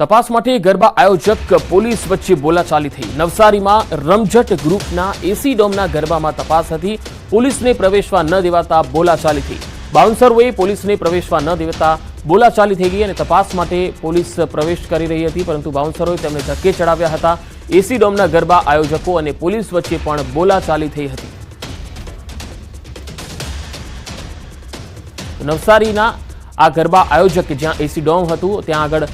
તપાસ માટે ગરબા આયોજક પોલીસ વચ્ચે બોલાચાલી થઈ. નવસારીમાં રમઝટ ગ્રુપના એસી ડોમના ગરબામાં તપાસ હતી. પોલીસને પ્રવેશવા ન દેવાતા બોલાચાલી થઈ. બાઉન્સરોએ પોલીસને પ્રવેશવા ન દેવાતા બોલાચાલી થઈ ગઈ અને તપાસ માટે પોલીસ પ્રવેશ કરી રહી હતી, પરંતુ બાઉન્સરોએ તેમને ધક્કે ચડાવ્યા હતા. એસી ડોમના ગરબા આયોજકો અને પોલીસ વચ્ચે પણ બોલાચાલી થઈ હતી. નવસારીના આ ગરબા આયોજક જ્યાં એસી ડોમ હતું, ત્યાં આગળ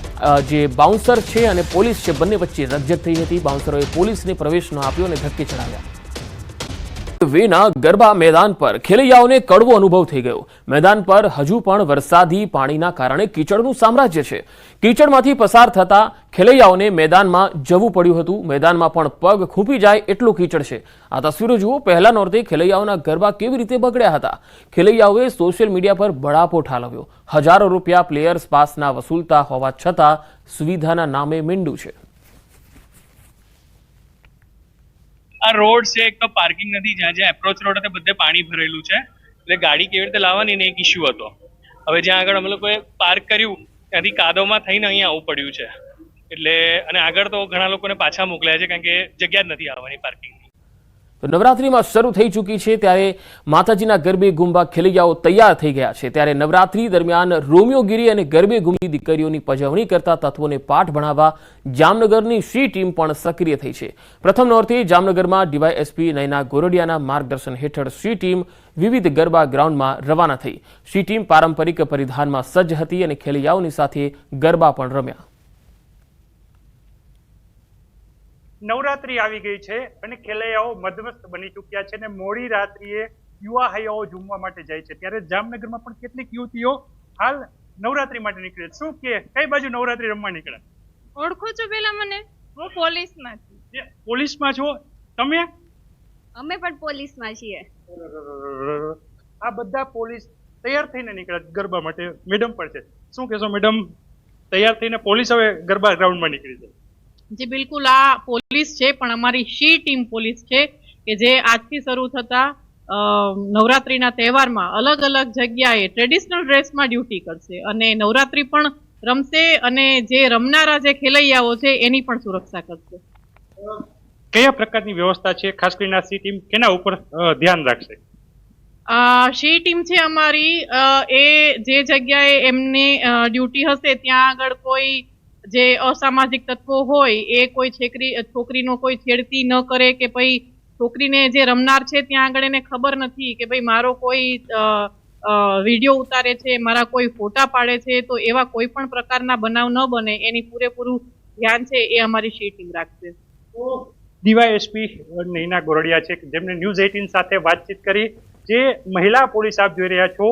જે બાઉન્સર છે અને પોલીસ છે, બંને વચ્ચે રજત થઈ હતી. બાઉન્સરોએ પોલીસને પ્રવેશ ન આપ્યો અને ધક્કે ચડાવ્યા. વેના ગરબા મેદાન પર ખેલૈયાઓને કડવો અનુભવ થઈ ગયો. મેદાન પર હજુ પણ વરસાદી પાણીના કારણે કીચડનું સામ્રાજ્ય છે. કીચડમાંથી પસાર થતા ખેલૈયાઓને મેદાનમાં જવું પડ્યું હતું. મેદાનમાં પણ પગ ખૂંપી જાય એટલું કીચડ છે. આ તસવીરો જુઓ, પહેલા નોરતે ખેલૈયાઓના ગરબા કેવી રીતે બગડ્યા હતા. ખેલૈયાઓએ સોશિયલ મીડિયા પર બળાપો ઠાલવ્યો. હજારો રૂપિયા પ્લેયર્સ પાસના વસૂલતા હોવા છતાં સુવિધાના નામે મીંડું છે. આ રોડ છે, એક તો પાર્કિંગ નથી, જ્યાં જ્યાં એપ્રોચ રોડ હતો બધે પાણી ભરેલું છે. એટલે ગાડી કેવી રીતે લાવવાની એક ઇસ્યુ હતો. હવે જ્યાં આગળ અમે લોકોએ પાર્ક કર્યું, ત્યાંથી કાદવમાં થઈને અહીંયા આવવું પડ્યું છે. એટલે, અને આગળ તો ઘણા લોકોને પાછા મોકલ્યા છે, કારણ કે જગ્યા જ નથી આવવાની પાર્કિંગની તો નવરાત્રિમાં શરૂ થઈ ચૂકી છે ત્યારે માતાજીના ગરબે ગુંબા ખેલૈયાઓ તૈયાર થઈ ગયા છે. ત્યારે નવરાત્રી દરમિયાન રોમિયોગીરી અને ગરબે ગુંબી દીકરીઓની પજવણી કરતા તત્વોને પાઠ ભણાવવા જામનગરની સી ટીમ પણ સક્રિય થઈ છે. પ્રથમ નોરથી જામનગરમાં ડીવાયએસપી નયના ગોરડિયાના માર્ગદર્શન હેઠળ સી ટીમ વિવિધ ગરબા ગ્રાઉન્ડમાં રવાના થઈ. સી ટીમ પારંપરિક પરિધાનમાં સજ્જ હતી અને ખેલૈયાઓની સાથે ગરબા પણ રમ્યા. નવરાત્રી આવી ગઈ છે અને ખેલૈયાઓ મધમસ્ત બની ચૂક્યા છે અને મોડી રાત્રિએ યુવા હૈયાઓ ઝૂમવા માટે જાય છે. ત્યારે જામનગરમાં પણ કેટલીક યુવતીઓ હાલ નવરાત્રી માટે નીકળે શું કે કઈ બાજુ નવરાત્રી રમવા નીકળે? ઓળખો છો પેલા મને? હું પોલીસમાં છું પોલીસમાં છો? તમે? અમે પણ પોલીસમાં છીએ. આ બધા પોલીસ તૈયાર થઈને નીકળે ગરબા માટે. મેડમ પણ છે. શું કહેશો મેડમ? તૈયાર થઈને પોલીસ હવે ગરબા ગ્રાઉન્ડમાં નીકળી છે જી બિલકુલ. આ પોલીસ છે પણ અમારી શી ટીમ પોલીસ છે કે જે આજથી શરૂ થતા નવરાત્રીના તહેવારમાં અલગ અલગ જગ્યાએ ટ્રેડિશનલ ડ્રેસમાં ડ્યુટી કરશે. અને નવરાત્રી પણ રમશે અને જે રમનારા જે ખેલૈયાઓ છે એની પણ સુરક્ષા કરશે. કયા પ્રકારની વ્યવસ્થા છે? ખાસ કરીને સી ટીમ કેના ઉપર ધ્યાન રાખશે? સી ટીમ છે અમારી એ જે જગ્યાએ એમની ડ્યુટી હશે ત્યાં આગળ કોઈ જે અસામાજિક તત્વો હોય, એ કોઈ છેકરી, છોકરીનો કોઈ છેડતી ન કરે કે ભાઈ છોકરીને જે રમનાર છે ત્યાં આગળ એને ખબર નથી કે ભાઈ મારો કોઈ વીડિયો ઉતારે છે, મારા કોઈ ફોટા પાડે છે, તો એવા કોઈ પણ પ્રકારના બનાવ ન બને. એની પૂરેપૂરું ધ્યાન છે એ અમારી શી ટીમ રાખશે ડીવાયએસપી નૈના ગોરડિયા છે, જેમને ન્યૂઝ એઇટીન સાથે વાતચીત કરી, જે મહિલા પોલીસ આપ જોઈ રહ્યા છો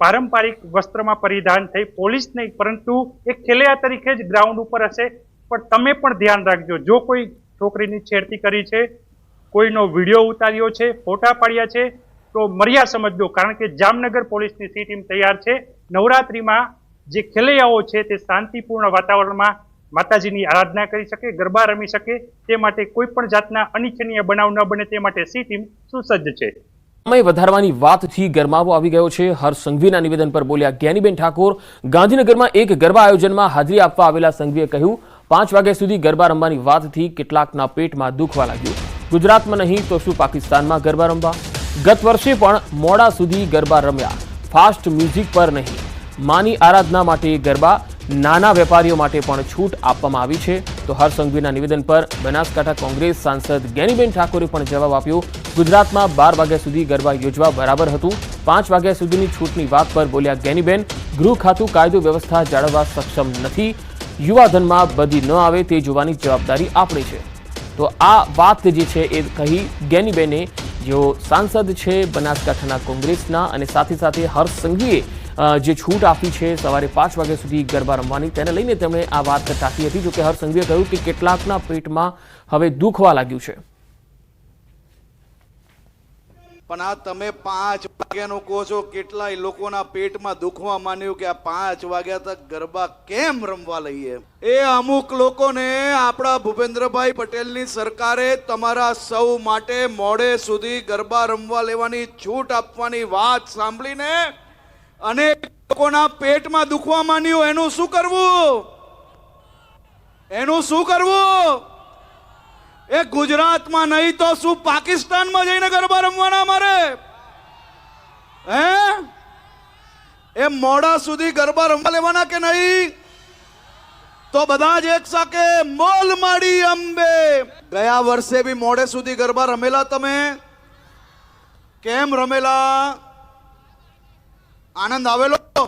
પારંપરિક વસ્ત્રમાં પરિધાન થઈ પોલીસ નહીં, પરંતુ એક ખેલૈયા તરીકે જ ગ્રાઉન્ડ ઉપર હશે. પણ તમે પણ ધ્યાન રાખજો, જો કોઈ છોકરીની છેડતી કરી છે, કોઈનો વીડિયો ઉતાર્યો છે, ફોટા પાડ્યા છે, તો મર્યા સમજજો, કારણ કે જામનગર પોલીસની સી ટીમ તૈયાર છે. નવરાત્રિમાં જે ખેલૈયાઓ છે તે શાંતિપૂર્ણ વાતાવરણમાં માતાજીની આરાધના કરી શકે, ગરબા રમી શકે, તે માટે કોઈ પણ જાતના અનિચ્છનીય બનાવ ન બને, તે માટે સી ટીમ સુસજ્જ છે. સમય વધારવાની વાતથી ગરમાવો આવી ગયો છે. હર્ષ સંઘવીના નિવેદન પર બોલ્યા જ્ઞાનીબેન ઠાકોર, ગાંધીનગરમાં એક ગરબા આયોજનમાં હાજરી આપવા આવેલા સંઘવીએ કહ્યું, પાંચ વાગ્યા સુધી ગરબા રમવાની વાતથી કેટલાકના પેટમાં દુખવા લાગ્યું. ગુજરાતમાં નહીં તો શું પાકિસ્તાનમાં ગરબા રમવા? ગત વર્ષે પણ મોડા સુધી ગરબા રમ્યા. ફાસ્ટ મ્યુઝિક પર નહીં. માની આરાધના માટે ગરબા, નાના વેપારીઓ માટે પણ છૂટ આપવામાં આવી છે. તો હર્ષ સંઘવીના નિવેદન પર બનાસકાંઠા કોંગ્રેસ સાંસદ જ્ઞાનીબેન ઠાકોરે પણ જવાબ આપ્યો ગુજરાતમાં બાર વાગ્યા સુધી ગરબા યોજવા બરાબર હતું. પાંચ વાગ્યા સુધીની છૂટની વાત પર બોલ્યા ગેનીબેન, ગૃહ ખાતું કાયદો વ્યવસ્થા જાળવવા સક્ષમ નથી. યુવાધનમાં બધી ન આવે તે જોવાની જવાબદારી આપણી છે. તો આ વાત જે છે એ કહી ગેનીબેને, જેઓ સાંસદ છે બનાસકાંઠાના કોંગ્રેસના અને સાથે સાથે હર્ષ જે છૂટ આપી છે સવારે પાંચ વાગ્યા સુધી ગરબા રમવાની તેને લઈને તેમણે આ વાત ટાંકી હતી. જોકે હર્ષ સંઘવીએ કહ્યું કે કેટલાકના પેટમાં હવે દુખવા લાગ્યું છે. પણ આ તમે પાંચ વાગ્યાનું કહો છો, કેટલાય લોકોના પેટમાં દુખવા માંડ્યું કે આ પાંચ વાગ્યા તક ગરબા કેમ રમવા લઈએ? એ અમુક લોકોને આપણા ભૂપેન્દ્રભાઈ પટેલની સરકારે તમારા સૌ માટે મોડે સુધી ગરબા રમવા લેવાની છૂટ આપવાની વાત સાંભળીને અનેક લોકોના પેટમાં દુખવા માંડ્યું. એનું શું કરવું? એનું શું કરવું? એ ગુજરાતમાં નહીં તો શું પાકિસ્તાનમાં જઈને ગરબા રમવાના મારે હે? એ મોડા સુધી ગરબા રમવા લેવાના કે નહીં? તો બધા જ એક સાથે મોલ માડી અંબે. ગયા વર્ષે બી મોડે સુધી ગરબા રમેલા તમે? કેમ રમેલા? આનંદ આવેલો?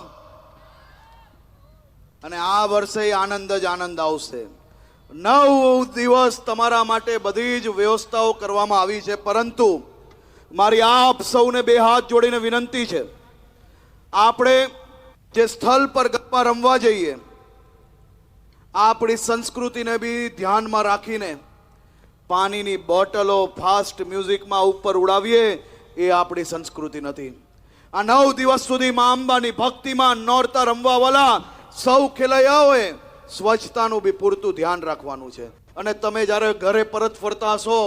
અને આ વર્ષે આનંદ જ આનંદ આવશે. નવ દિવસ તમારા માટે બધી જ વ્યવસ્થાઓ કરવામાં આવી છે, પરંતુ મારી આપ સૌને બે હાથ જોડીને વિનંતી છે. આપણે જે સ્થળ પર ગપ્પા રમવા જઈએ, આપણી સંસ્કૃતિને બી ધ્યાનમાં રાખીને પાણીની બોટલો, ફાસ્ટ મ્યુઝિકમાં ઉપર ઉડાવીએ, એ આપણી સંસ્કૃતિ નથી. આ નવ દિવસ સુધી મા અંબાની ભક્તિમાં નોરતા રમવાવાળા સૌ ખેલૈયાઓએ સ્વચ્છતાનું બી પૂરતું ધ્યાન રાખવાનું છે. અને તમે જ્યારે ઘરે પરત ફરતા હશો,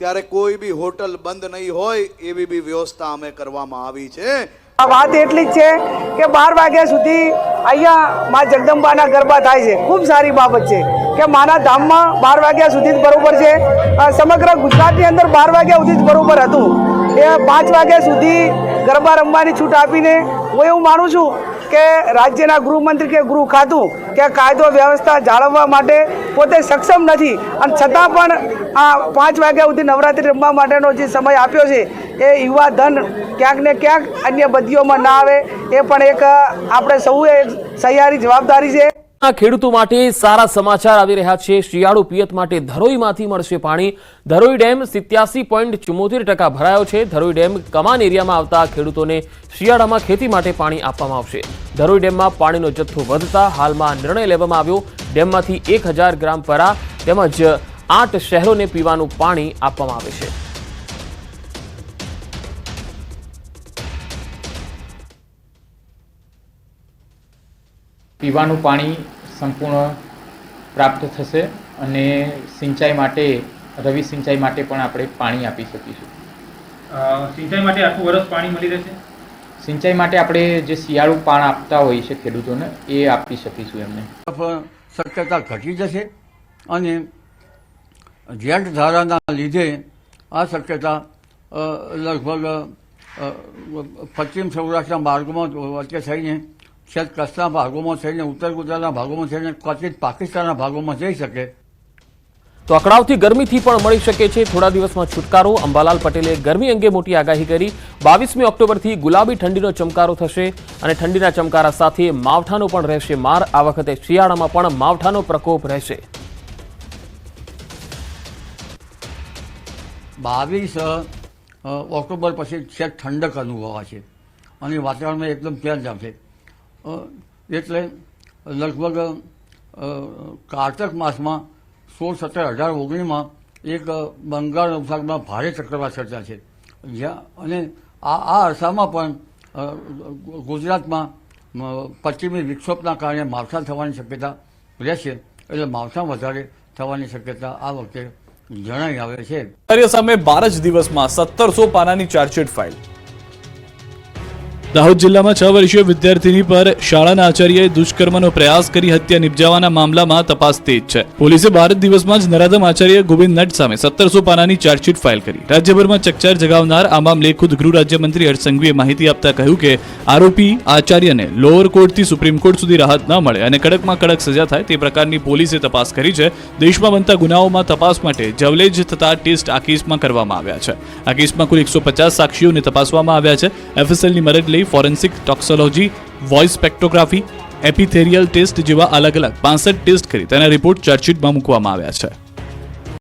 ત્યારે કોઈ બી હોટલ બંધ નહીં હોય, એવી બી વ્યવસ્થા અમે કરવામાં આવી છે. આ વાત એટલી જ છે કે બાર વાગ્યા સુધી અહીંયા મા જગદંબાના ગરબા થાય છે. ખૂબ સારી બાબત છે કે માના ધામમાં બાર વાગ્યા સુધી જ બરોબર છે. સમગ્ર ગુજરાતની અંદર બાર વાગ્યા સુધી જ બરોબર હતું. એ પાંચ વાગ્યા સુધી ગરબા રમવાની છૂટ આપીને હું એવું માનું છું કે રાજ્યના ગૃહમંત્રી કે ગૃહ ખાતું કે કાયદો વ્યવસ્થા જાળવવા માટે પોતે સક્ષમ નથી. અને છતાં પણ આ પાંચ વાગ્યા સુધી નવરાત્રિ રમવા માટેનો જે સમય આપ્યો છે, એ યુવા ધન ક્યાંક ને ક્યાંક અન્ય બદીઓમાં ના આવે. એ પણ એક, આપણે સૌએ સહિયારી જવાબદારી છે. ખેડૂતો માટે સારા સમાચાર આવી રહ્યા છે. શિયાળુ પિયત માટે ધરોઈમાંથી મળશે પાણી. ધરોઈ ડેમ સિત્યાસી પોઈન્ટ ચુમ્મોતેર ટકા ભરાયો છે. ધરોઈ ડેમ કમાન એરિયામાં આવતા ખેડૂતોને શિયાળામાં ખેતી માટે પાણી આપવામાં આવશે. ધરોઈ ડેમમાં પાણીનો જથ્થો વધતા હાલમાં નિર્ણય લેવામાં આવ્યો. ડેમમાંથી એક ગ્રામ પરા તેમજ આઠ શહેરોને પીવાનું પાણી આપવામાં આવે છે. પીવાનું પાણી સંપૂર્ણ પ્રાપ્ત થશે અને સિંચાઈ માટે રવિ સિંચાઈ માટે પણ આપણે પાણી આપી શકીશું. સિંચાઈ માટે આખું વર્ષ પાણી મળી રહેશે? સિંચાઈ માટે આપણે જે શિયાળુ પાણ આપતા હોઈએ છે ખેડૂતોને એ આપી શકીશું એમને. તરફ શક્યતા ઘટી જશે અને જેટ ધારાના લીધે આ શક્યતા લગભગ પશ્ચિમ સૌરાષ્ટ્રના માર્ગોમાં વચ્ચે થઈને છેક કચ્છના ભાગોમાં થઈને ઉત્તર ગુજરાતના ભાગોમાં થઈને કચિત પાકિસ્તાનના ભાગોમાં જઈ શકે. તો અકળાવથી ગરમીથી પણ મળી શકે છે થોડા દિવસમાં છુટકારો. અંબાલાલ પટેલે ગરમી અંગે મોટી આગાહી કરી. બાવીસમી ઓક્ટોબરથી ગુલાબી ઠંડીનો ચમકારો થશે અને ઠંડીના ચમકારા સાથે માવઠાનો પણ રહેશે માર. આ વખતે શિયાળામાં પણ માવઠાનો પ્રકોપ રહેશે. બાવીસ ઓક્ટોબર પછી છેક ઠંડક અનુભવાશે અને વાતાવરણમાં એકદમ ચેન્જ આવશે. એટલે લગભગ કારતક માસમાં સોળ સત્તર અઢાર ઓગણીસમાં એક બંગાળ ઉપસાગરમાં ભારે ચક્રવાત સર્જાશે જ્યાં, અને આ આ અરસામાં પણ ગુજરાતમાં પશ્ચિમી વિક્ષોભના કારણે માવઠા થવાની શક્યતા રહેશે. એટલે માવઠા વધારે થવાની શક્યતા આ વખતે જણાઈ આવે છે. સામે બાર જ દિવસમાં સત્તરસો પાનાની ચાર્જશીટ ફાઇલ દાહોદ જિલ્લામાં છ વર્ષીય વિદ્યાર્થીની પર શાળાના આચાર્યએ દુષ્કર્મનો પ્રયાસ કરી હત્યા નિપજાવવાના મામલામાં તપાસ તેજ છે. પોલીસે બાર દિવસમાં જ નરાધમ આચાર્ય ગોવિંદ નટ સામે સત્તરસો પાનાની ચાર્જશીટ ફાઇલ કરી. રાજ્યભરમાં ચકચાર જગાવનાર આ મામલે ખુદ ગૃહ રાજ્યમંત્રી હર્ષ સંઘવીએ માહિતી આપતા કહ્યું કે, આરોપી આચાર્યને લોઅર કોર્ટથી સુપ્રીમ કોર્ટ સુધી રાહત ન મળે અને કડકમાં કડક સજા થાય તે પ્રકારની પોલીસે તપાસ કરી છે. દેશમાં બનતા ગુનાઓમાં તપાસ માટે જવલેજ થતા ટેસ્ટ આ કેસમાં કરવામાં આવ્યા છે. આ કેસમાં કુલ એકસો પચાસ સાક્ષીઓને તપાસવામાં આવ્યા છે. એફએસએલની મદદ લઈ forensic toxicology, voice spectrography, epithelial test જેવા અલગ અલગ પાંસઠ ટેસ્ટ કરી તેના રિપોર્ટ ચાર્જશીટમાં મૂકવામાં આવ્યા છે.